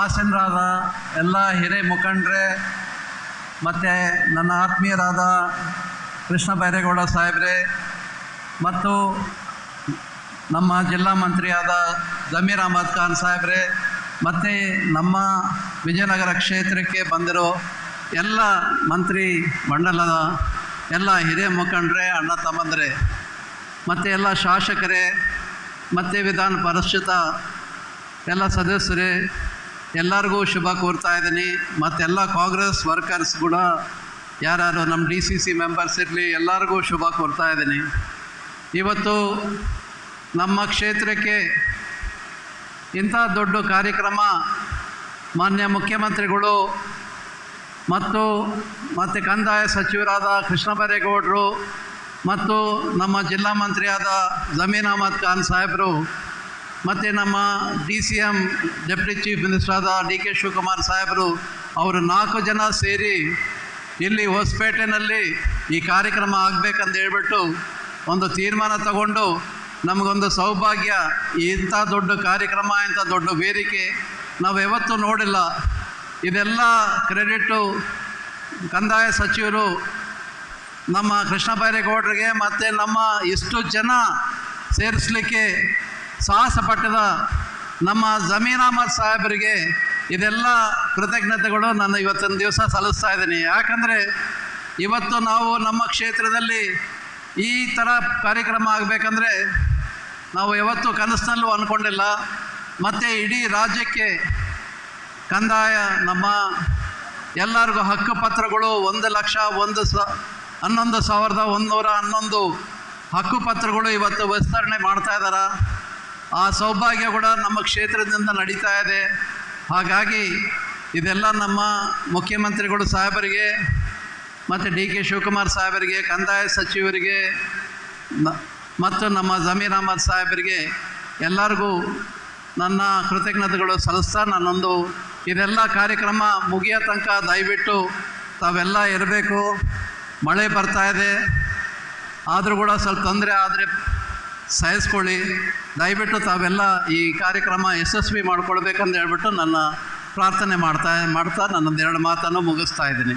ಆಸನರಾದ ಎಲ್ಲ ಹಿರಿಯ ಮುಖಂಡ್ರೆ, ಮತ್ತು ನನ್ನ ಆತ್ಮೀಯರಾದ ಕೃಷ್ಣ ಬೈರೇಗೌಡ ಸಾಹೇಬ್ರೆ, ಮತ್ತು ನಮ್ಮ ಜಿಲ್ಲಾ ಮಂತ್ರಿಯಾದ ಜಮೀರ್ ಅಹಮದ್ ಖಾನ್ ಸಾಹೇಬ್ರೆ, ಮತ್ತು ನಮ್ಮ ವಿಜಯನಗರ ಕ್ಷೇತ್ರಕ್ಕೆ ಬಂದಿರೋ ಎಲ್ಲ ಮಂತ್ರಿ ಮಂಡಲದ ಎಲ್ಲ ಹಿರಿಯ ಮುಖಂಡ್ರೆ, ಅಣ್ಣ ತಮ್ಮಂದ್ರೆ, ಮತ್ತು ಎಲ್ಲ ಶಾಸಕರೇ, ಮತ್ತು ವಿಧಾನ ಪರಿಷತ್ತ ಎಲ್ಲ ಸದಸ್ಯರೇ ಎಲ್ಲರಿಗೂ ಶುಭ ಕೋರ್ತಾ ಇದ್ದೀನಿ. ಮತ್ತೆಲ್ಲ ಕಾಂಗ್ರೆಸ್ ವರ್ಕರ್ಸ್ ಕೂಡ ಯಾರು ನಮ್ಮ ಡಿ ಸಿ ಸಿ ಮೆಂಬರ್ಸ್ ಇರಲಿ, ಎಲ್ಲರಿಗೂ ಶುಭ ಕೋರ್ತಾ ಇದ್ದೀನಿ. ಇವತ್ತು ನಮ್ಮ ಕ್ಷೇತ್ರಕ್ಕೆ ಇಂಥ ದೊಡ್ಡ ಕಾರ್ಯಕ್ರಮ ಮಾನ್ಯ ಮುಖ್ಯಮಂತ್ರಿಗಳು ಮತ್ತು ಮತ್ತು ಕಂದಾಯ ಸಚಿವರಾದ ಕೃಷ್ಣ ಬೈರೇಗೌಡರು ಮತ್ತು ನಮ್ಮ ಜಿಲ್ಲಾ ಮಂತ್ರಿಯಾದ ಜಮೀನ್ ಅಹಮದ್ ಖಾನ್ ಸಾಹೇಬರು ಮತ್ತು ನಮ್ಮ D C M deputy chief minister ಆದ ಡಿ ಕೆ ಶಿವಕುಮಾರ್ ಸಾಹೇಬರು ಅವರು ನಾಲ್ಕು ಜನ ಸೇರಿ ಇಲ್ಲಿ ಹೊಸಪೇಟೆನಲ್ಲಿ ಈ ಕಾರ್ಯಕ್ರಮ ಆಗಬೇಕಂತ ಹೇಳ್ಬಿಟ್ಟು ಒಂದು ತೀರ್ಮಾನ ತಗೊಂಡು ನಮಗೊಂದು ಸೌಭಾಗ್ಯ, ಇಂಥ ದೊಡ್ಡ ಕಾರ್ಯಕ್ರಮ, ಇಂಥ ದೊಡ್ಡ ವೇದಿಕೆ ನಾವು ಯಾವತ್ತೂ ನೋಡಿಲ್ಲ. ಇದೆಲ್ಲ ಕ್ರೆಡಿಟು ಕಂದಾಯ ಸಚಿವರು ನಮ್ಮ ಕೃಷ್ಣ ಬೈರೇಗೌಡರಿಗೆ ಮತ್ತು ನಮ್ಮ ಇಷ್ಟು ಜನ ಸೇರಿಸಲಿಕ್ಕೆ ಸಾಹಸ ಪಟ್ಟದ ನಮ್ಮ ಜಮೀರ್ ಅಹಮದ್ ಸಾಹೇಬರಿಗೆ ಇದೆಲ್ಲ ಕೃತಜ್ಞತೆಗಳು ನಾನು ಇವತ್ತಿನ ದಿವಸ ಸಲ್ಲಿಸ್ತಾ ಇದ್ದೀನಿ. ಯಾಕಂದರೆ ಇವತ್ತು ನಾವು ನಮ್ಮ ಕ್ಷೇತ್ರದಲ್ಲಿ ಈ ಥರ ಕಾರ್ಯಕ್ರಮ ಆಗಬೇಕಂದ್ರೆ ನಾವು ಯಾವತ್ತೂ ಕನಸಿನಲ್ಲೂ ಅಂದ್ಕೊಂಡಿಲ್ಲ ಮತ್ತು ಇಡೀ ರಾಜ್ಯಕ್ಕೆ ಕಂದಾಯ, ನಮ್ಮ ಎಲ್ಲರಿಗೂ ಹಕ್ಕುಪತ್ರಗಳು ಒಂದು ಲಕ್ಷ, ಒಂದು ಸ, ಹನ್ನೊಂದು ಸಾವಿರದ ಒಂದೂರ ಹನ್ನೊಂದು ಹಕ್ಕುಪತ್ರಗಳು ಇವತ್ತು ವಿಸ್ತರಣೆ ಮಾಡ್ತಾ ಇದ್ದಾರೆ ಆ ಸೌಭಾಗ್ಯ ಕೂಡ ನಮ್ಮ ಕ್ಷೇತ್ರದಿಂದ ನಡೀತಾ ಇದೆ. ಹಾಗಾಗಿ ಇದೆಲ್ಲ ನಮ್ಮ ಮುಖ್ಯಮಂತ್ರಿಗಳು ಸಾಹೇಬರಿಗೆ, ಮತ್ತು ಡಿ ಕೆ ಶಿವಕುಮಾರ್ ಸಾಹೇಬರಿಗೆ, ಕಂದಾಯ ಸಚಿವರಿಗೆ ಮತ್ತು ನಮ್ಮ ಜಮೀರ್ ಅಹಮದ್ ಸಾಹೇಬರಿಗೆ ಎಲ್ಲರಿಗೂ ನನ್ನ ಕೃತಜ್ಞತೆಗಳು ಸಲ್ಲಿಸ್ತಾ ನಾನೊಂದು ಇದೆಲ್ಲ ಕಾರ್ಯಕ್ರಮ ಮುಗಿಯೋ ತನಕ ದಯವಿಟ್ಟು ತಾವೆಲ್ಲ ಇರಬೇಕು. ಮಳೆ ಬರ್ತಾ ಇದೆ. ಆದರೂ ಕೂಡ ಸ್ವಲ್ಪ ತೊಂದರೆ ಆದರೆ ಸಹಿಸ್ಕೊಳ್ಳಿ. ದಯವಿಟ್ಟು ತಾವೆಲ್ಲ ಈ ಕಾರ್ಯಕ್ರಮ ಯಶಸ್ವಿ ಮಾಡ್ಕೊಳ್ಬೇಕಂತ ಹೇಳ್ಬಿಟ್ಟು ನನ್ನ ಪ್ರಾರ್ಥನೆ ಮಾಡ್ತಾ ಮಾಡ್ತಾ ನನ್ನೊಂದು ಎರಡು ಮಾತನ್ನು ಮುಗಿಸ್ತಾ ಇದ್ದೀನಿ.